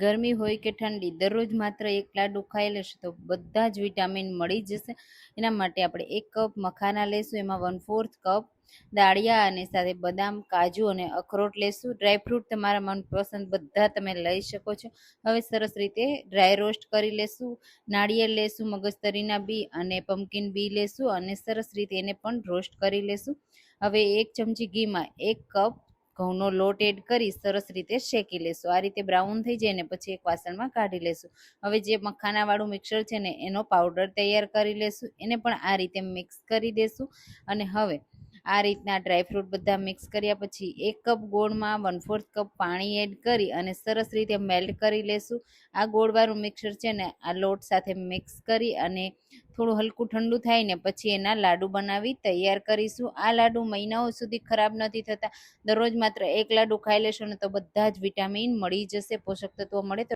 ગરમી હોય કે ઠંડી, દરરોજ માત્ર એક લાડુ ખાઈ લેશે તો બધા જ વિટામિન મળી જશે. એના માટે આપણે એક કપ મખાના લેશું, એમાં વન ફોર્થ કપ દાળિયા અને સાથે બદામ, કાજુ અને અખરોટ લેશું. ડ્રાયફ્રૂટ તમારા મનપસંદ બધા તમે લઈ શકો છો. હવે સરસ રીતે ડ્રાય રોસ્ટ કરી લેશું, નાળિયેર લેશું, મગજતરીના બી અને પમ્પકિન બી લેશું અને સરસ રીતે એને પણ રોસ્ટ કરી લેશું. હવે એક ચમચી ઘીમાં એક કપ ઘઉંનો લોટ એડ કરી સરસ રીતે શેકી લેશું. આ રીતે બ્રાઉન થઈ જાય ને પછી એક વાસણમાં કાઢી લેશું. હવે જે મખાનાવાળું મિક્સર છે ને એનો પાવડર તૈયાર કરી લેશું. એને પણ આ રીતે મિક્સ કરી દેશું. અને હવે આ રીતના ડ્રાયફ્રૂટ બધા મિક્સ કર્યા પછી એક કપ ગોળમાં વન ફોર્થ કપ પાણી એડ કરી અને સરસ રીતે મેલ્ટ કરી લેશું. આ ગોળવાળું મિક્સર છે ને, આ લોટ સાથે મિક્સ કરી અને થોડું હલકું ઠંડુ થાય ને પછી એના લાડુ બનાવી તૈયાર કરીશું. આ લાડુ મહિનાઓ સુધી ખરાબ નથી થતા. દરરોજ માત્ર એક લાડુ ખાઈ લેશો ને તો બધા જ વિટામિન મળી જશે, પોષક તત્વો મળે તો